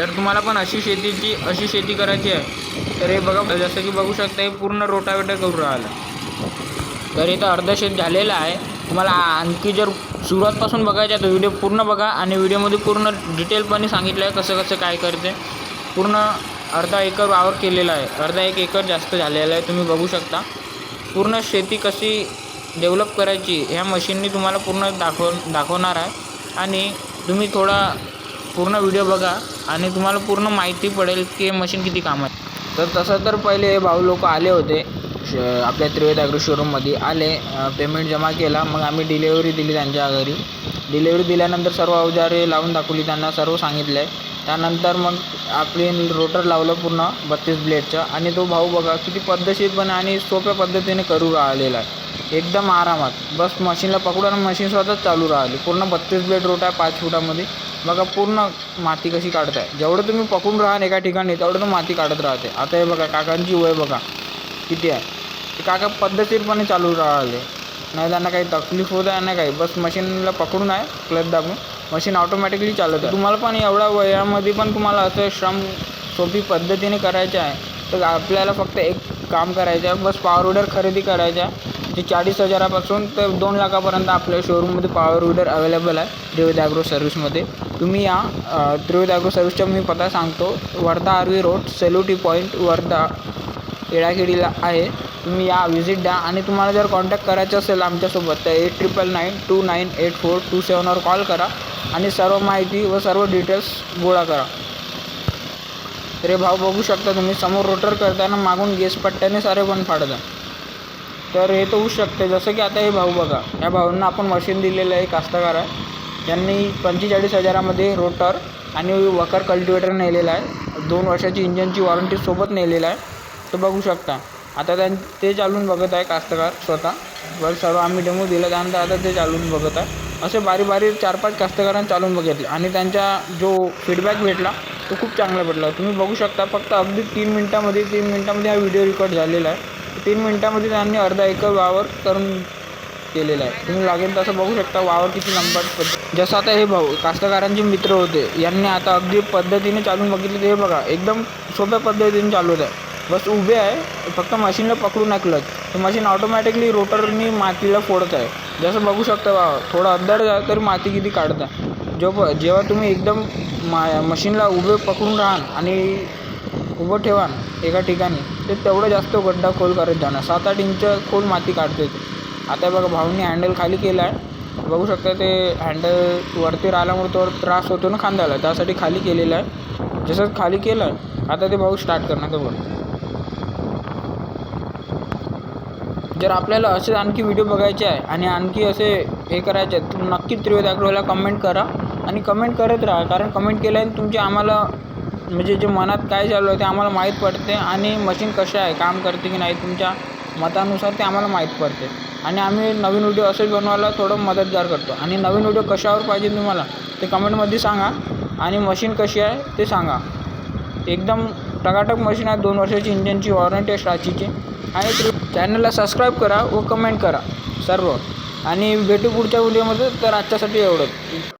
तर तुम्हाला पण अशी शेतीची अशी शेती करायची आहे तर हे बघा जसं की बघू शकता हे पूर्ण रोटावेटर करून राहिलं. तर इथं अर्ध शेत झालेलं आहे. तुम्हाला आणखी जर सुरुवातपासून बघायचं आहे तर व्हिडिओ पूर्ण बघा आणि व्हिडिओमध्ये पूर्ण डिटेलपणे सांगितलं आहे कसं कसं काय करते. पूर्ण अर्धा एकर वावर केलेला आहे. अर्धा एक एकर जास्त झालेला आहे तुम्ही बघू शकता. पूर्ण शेती कशी डेव्हलप करायची ह्या मशीननी तुम्हाला पूर्ण दाखव दाखवणार आहे. आणि तुम्ही थोडा पूर्ण व्हिडिओ बघा आणि तुम्हाला पूर्ण माहिती पडेल की हे मशीन किती काम आहे. तर तसं तर पहिले हे भाऊ लोक आले होते श आपल्या त्रिवेद ॲग्रो शोरूममध्ये आले पेमेंट जमा केला मग आम्ही डिलेवरी दिली त्यांच्या घरी. डिलेवरी दिल्यानंतर सर्व अवजारे लावून दाखवली त्यांना सर्व सांगितलं आहे त्यानंतर मग आपली रोटर लावलं पूर्ण बत्तीस ब्लेडचं आणि तो भाऊ बघा किती पद्धतशीरपणे आणि सोप्या पद्धतीने करू राहिलेला आहे. एकदम आरामात. बस मशीनला पकडून मशीन स्वतःच चालू राहिली. पूर्ण बत्तीस ब्लेड रोट आहे पाच फुटामध्ये. बघा पूर्ण माती कशी काढताय? जेवढं तुम्ही पकडून राहाल एका ठिकाणी तेवढं तुम्ही माती काढत राहते. आता हे बघा काकांची वय बघा. किती आहे? ते काका पद्धतशीरपणे चालू राहिले. नाही त्यांना काही तकलीफ होत आहे ना काही. बस मशीनला पकडून आहे क्लच दाबून. मशीन ऑटोमॅटिकली चालत आहे तुम्हाला पण एवढ्या वयामध्ये पण तुम्हाला असं श्रम सोपी पद्धतीने करायचं आहे. तर आपल्याला फक्त एक काम करायचं आहे बस पावर विडर खरेदी करायचं आहे. जे चाळीस हजारापासून तर दोन लाखापर्यंत आपल्या शोरूममध्ये पॉवर विडर अवेलेबल आहे त्रिवेद ॲग्रो सर्व्हिसमध्ये तुम्ही या त्रिवेद ॲग्रो सर्व्हिसचा मी पत्ता सांगतो. वर्धा आर्वी रोड सेल्युटी पॉईंट वर्धा येळाखेडीला आहे. तुम्ही या व्हिजिट द्या आणि तुम्हाला जर कॉन्टॅक्ट करायचं असेल आमच्यासोबत तर eight triple nine two nine eight four two सेवनवर call करा आणि सर्व माहिती व सर्व डिटेल्स गोळा करा. तर हे भाव बघू शकता तुम्ही समोर रोटर करताना मागून गेस पट्ट्याने सारे पण फाडता तर हे तर होऊ शकते. जसं की आता हे भाऊ बघा या भाऊंना आपण मशीन दिलेलं आहे कास्तकार आहे. त्यांनी पंचेचाळीस हजारामध्ये रोटर आणि वकर कल्टिवेटर नेलेला आहे. दोन वर्षाची इंजनची वॉरंटी सोबत नेलेला आहे. तर बघू शकता. आता त्यां ते चालून बघत आहे कास्तकार स्वतः. वर सर्व आम्ही डेमो दिला त्यानंतर आता ते चालून बघत आहे. असे बारी बारी चार पाच कास्तकारांनी चालून बघितले. आणि त्यांचा जो फीडबॅक भेटला तो खूप चांगला भेटला. तुम्ही बघू शकता फक्त अगदी तीन मिनटामध्ये तीन मिनटामध्ये हा व्हिडिओ रेकॉर्ड झालेला आहे. तीन मिनटामध्ये त्यांनी अर्धा एकर वावर करून केलेला आहे. तुम्ही लागेल तसं बघू शकता वावर किती लंबा जसं आता हे भाऊ कास्तकारांचे मित्र होते. यांनी आता अगदी पद्धतीने चालून बघितले. ते हे बघा एकदम सोप्या पद्धतीने चालवत आहे बस उभे आहे फक्त मशीनला पकडून ऐकलं तर मशीन ऑटोमॅटिकली रोटरनी मातीला फोडत आहे. जसं बघू शकता वा थोडं अंदर जा तरी माती किती काढत. आहे जो प जेव्हा तुम्ही एकदम मा मशीनला उभे पकडून राहाल आणि उभं ठेवा एका ठिकाणी. ते तेवढं जास्त गड्डा खोल करत जाणार सात आठ इंच खोल माती काढते ते. आता बघा भाऊंनी हँडल खाली केला आहे बघू शकता ते हँडल वरती राहिल्यामुळे तो त्रास होतो ना खांद्याला. त्यासाठी खाली केलेलं आहे. जसं खाली केलं आहे आता ते भाऊ स्टार्ट करणार तर बघ. जर आपल्याला असे आणखी व्हिडिओ बघायचे आहे आणि आणखी असे हे करायचे आहेत तर नक्कीच त्रिवेद अग्रवाला कमेंट करा आणि कमेंट करत राहा. कारण कमेंट केल्याने तुमचे आम्हाला म्हणजे जे मनात काय चालू आहे ते आम्हाला माहीत पडते आणि मशीन कसे आहे काम करते की नाही तुमच्या मतानुसार ते आम्हाला माहीत पडते. आणि आम्ही नवीन व्हिडिओ असेच बनवायला थोडं मदतगार करतो. आणि नवीन व्हिडिओ कशावर पाहिजे तुम्हाला ते कमेंटमध्ये सांगा. आणि मशीन कशी आहे ते सांगा. एकदम टकाटक मशीन आहे दोन वर्षाची इंजनची वॉरंटी आहे स्टाचीची आणि चॅनलला सबस्क्राईब करा व कमेंट करा सर्व. आणि भेटू पुढच्या व्हिडिओमध्ये तर आजच्यासाठी एवढंच.